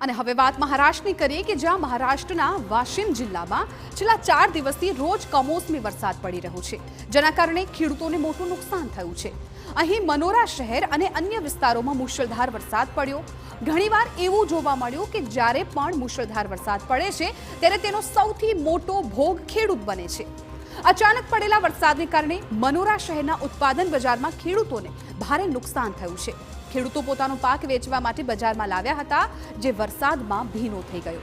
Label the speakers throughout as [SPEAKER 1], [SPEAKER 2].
[SPEAKER 1] અને હવે વાત મહારાષ્ટ્રની કરીએ કે જ્યાં મહારાષ્ટ્રના વાશિમ જિલ્લામાં છેલ્લા ચાર દિવસથી રોજ કમોસમી વરસાદ પડી રહ્યો છે, જેના કારણે ખેડૂતોને મોટું નુકસાન થયું છે. અહીં મનોરા શહેર અને અન્ય વિસ્તારોમાં મુશળધાર વરસાદ પડ્યો. ઘણીવાર એવું જોવા મળ્યું કે જ્યારે પણ મુશળધાર વરસાદ પડે છે, ત્યારે તેનો સૌથી મોટો ભોગ ખેડૂત બને છે. અચાનક પડેલા વરસાદને કારણે મનોરા શહેરના ઉત્પાદન બજારમાં ખેડૂતોને ભારે નુકસાન થયું છે. ખેડૂતો પોતાનો પાક વેચવા માટે બજારમાં લાવ્યા હતા, જે વરસાદમાં ભીનો થઈ ગયો.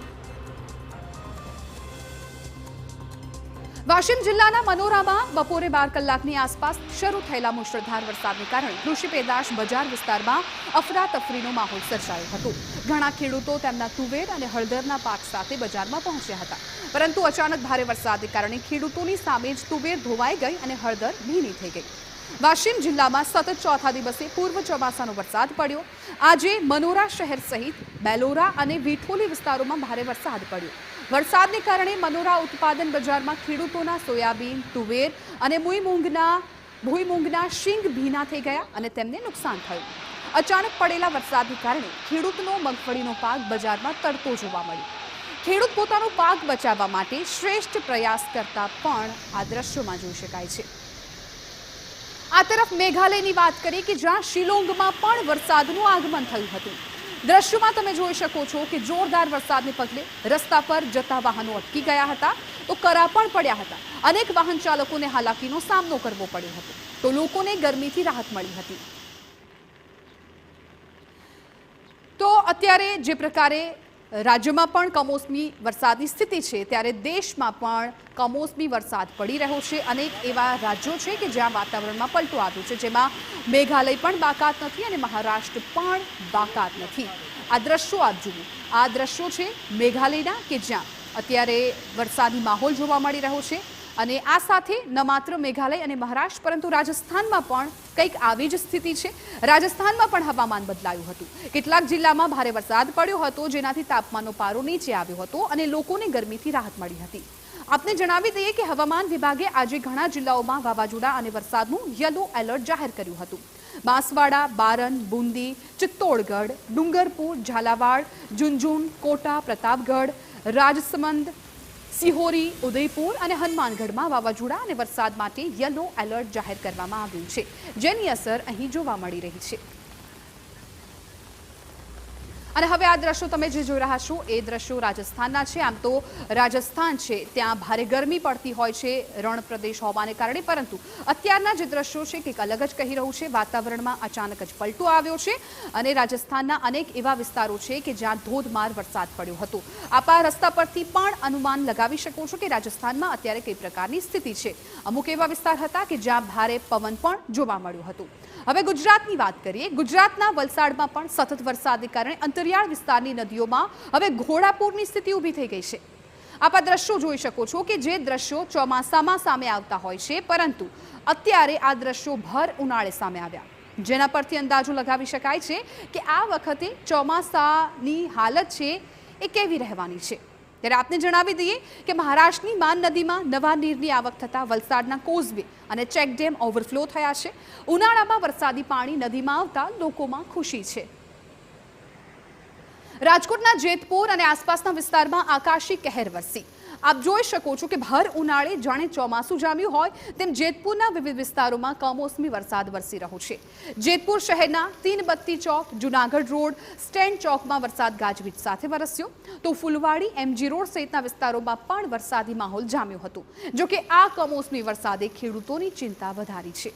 [SPEAKER 1] વાશિમ જિલ્લાના મનોરામાં બપોરે બાર કલાકની આસપાસ શરૂ થયેલા મુશળધાર વરસાદને કારણે કૃષિ પેદાશ બજાર વિસ્તારમાં અફરાતફરીનો માહોલ સર્જાયો હતો. ઘણા ખેડૂતો તેમના તુવેર અને હળદરના પાક સાથે બજારમાં પહોંચ્યા હતા. પરંતુ અચાનક ભારે વરસાદને કારણે ખેડૂતોની સામે જ તુવેર ધોવાઈ ગઈ અને હળદર ભીની થઈ ગઈ. વાશિમ જિલ્લામાં સતત ચોથા દિવસે પૂર્વ ચોમાસાનો વરસાદ પડ્યો. આજે મનોરા શહેર સહિત બેલોરા અને વિઠોલી વિસ્તારોમાં ભારે વરસાદ પડ્યો. વરસાદને કારણે મનોરા ઉત્પાદન બજારમાં ખેડૂતોના સોયાબીન, તુવેર અને મુઈમૂંગના ભૂઈમૂંગના શીંગ ભીના થઈ ગયા અને તેમને નુકસાન થયું. અચાનક પડેલા વરસાદને કારણે ખેડૂતનો મગફળીનો પાક બજારમાં તડતો જોવા મળ્યો. ખેડૂત પોતાનો પાક બચાવવા માટે શ્રેષ્ઠ પ્રયાસ કરતા પણ આ દ્રશ્યોમાં જોઈ શકાય છે. આ તરફ મેઘાલયની વાત કરીએ કે જ્યાં શિલોંગમાં પણ વરસાદનું આગમન થયું હતું. દ્રશ્યમાં તમે જોઈ શકો છો કે જોરદાર વરસાદને પગલે રસ્તા પર જતા વાહનો અટકી ગયા હતા, તો કરા પણ પડ્યા હતા. અનેક વાહન ચાલકોને હાલાકીનો સામનો કરવો પડ્યો હતો, તો લોકોને ગરમીથી રાહત મળી હતી. તો અત્યારે જે પ્રકારે રાજ્યમાં પણ કમોસમી વરસાદની સ્થિતિ છે, ત્યારે દેશમાં પણ કમોસમી વરસાદ પડી રહ્યો છે. અનેક એવા રાજ્યો છે કે જ્યાં વાતાવરણમાં પલટો આવ્યો છે, જેમાં મેઘાલય પણ બાકાત નથી અને મહારાષ્ટ્ર પણ બાકાત નથી. આ દ્રશ્યો આપ જુઓ. આ દ્રશ્યો છે મેઘાલયના કે જ્યાં? અત્યારે વરસાદી માહોલ જોવા મળી રહ્યો છે. અને આ સાથે ન માત્ર મેઘાલય અને મહારાષ્ટ્ર, પરંતુ રાજસ્થાનમાં પણ કંઈક આવી જ સ્થિતિ છે. રાજસ્થાનમાં પણ હવામાન બદલાયું હતું. કેટલાક જિલ્લામાં ભારે વરસાદ પડ્યો હતો, જેનાથી તાપમાનનો પારો નીચે આવ્યો હતો અને લોકોને ગરમીથી રાહત મળી હતી. આપને જણાવી દઈએ કે હવામાન વિભાગે આજે ઘણા જિલ્લાઓમાં વાવાઝોડા અને વરસાદનું યલો એલર્ટ જાહેર કર્યું હતું. બાંસવાડા, બારન, બુંદી, ચિત્તોડગઢ, ડુંગરપુર, ઝાલાવાડ, ઝુંઝુન, કોટા, પ્રતાપગઢ, રાજસમંદ સિહોરી, ઉદયપુર અને હનુમાનગઢમાં વાવાઝોડા અને વરસાદ માટે યલો એલર્ટ જાહેર કરવામાં આવ્યું છે. જેની અસર અહીં જોવા મળી રહી છે. અને હવે આ દ્રશ્યો તમે જે જોઈ રહ્યા છો, એ દ્રશ્યો રાજસ્થાનના છે. આમ તો રાજસ્થાન છે, ત્યાં ભારે ગરમી પડતી હોય છે રણ પ્રદેશ હોવાને કારણે. પરંતુ અત્યારના જે દ્રશ્યો છે, કંઈક અલગ જ કહી રહ્યું છે. વાતાવરણમાં અચાનક જ પલટો આવ્યો છે અને રાજસ્થાનના અનેક એવા વિસ્તારો છે કે જ્યાં ધોધમાર વરસાદ પડ્યો હતો. આપ રસ્તા પરથી પણ અનુમાન લગાવી શકો છો કે રાજસ્થાનમાં અત્યારે કઈ પ્રકારની સ્થિતિ છે. અમુક એવા વિસ્તાર હતા કે જ્યાં ભારે પવન પણ જોવા મળ્યું હતું. હવે ગુજરાતની વાત કરીએ, ગુજરાતના વલસાડમાં પણ સતત વરસાદને કારણે અંતરિયાળ વિસ્તારની નદીઓમાં હવે ઘોડાપૂરની સ્થિતિ ઊભી થઈ ગઈ છે. આપ દ્રશ્યો જોઈ શકો છો કે જે દ્રશ્યો ચોમાસામાં સામે આવતા હોય છે, પરંતુ અત્યારે આ દ્રશ્યો ભર ઉનાળે સામે આવ્યા. જેના પરથી અંદાજો લગાવી શકાય છે કે આ વખતે ચોમાસાની હાલત છે એ કેવી રહેવાની છે. ત્યારે આપને જણાવી દઈએ કે મહારાષ્ટ્રની માન નદીમાં નવા નીરની આવક થતાં વલસાડના કોઝવે અને ચેકડેમ ઓવરફ્લો થયા છે. ઉનાળામાં વરસાદી પાણી નદીમાં આવતા લોકોમાં ખુશી છે. રાજકોટના જેતપુર અને આસપાસના વિસ્તારમાં આકાશી કહેર વરસી. આપ જોઈ શકો છો કે ભર ઉનાળે જાણે ચોમાસું જામ્યું હોય, તેમ જેતપુરના વિવિધ વિસ્તારોમાં કમોસમી વરસાદ વરસી રહ્યો છે. જેતપુર શહેરના તીનબત્તી ચોક, જુનાગઢ રોડ સ્ટેન્ડ ચોકમાં વરસાદ ગાજવીજ સાથે વરસ્યો. તો ફુલવાડી, એમજી રોડ સહિતના વિસ્તારોમાં પણ વરસાદી માહોલ જામ્યો હતો. જો કે આ કમોસમી વરસાદે ખેડૂતોની ચિંતા વધારી છે.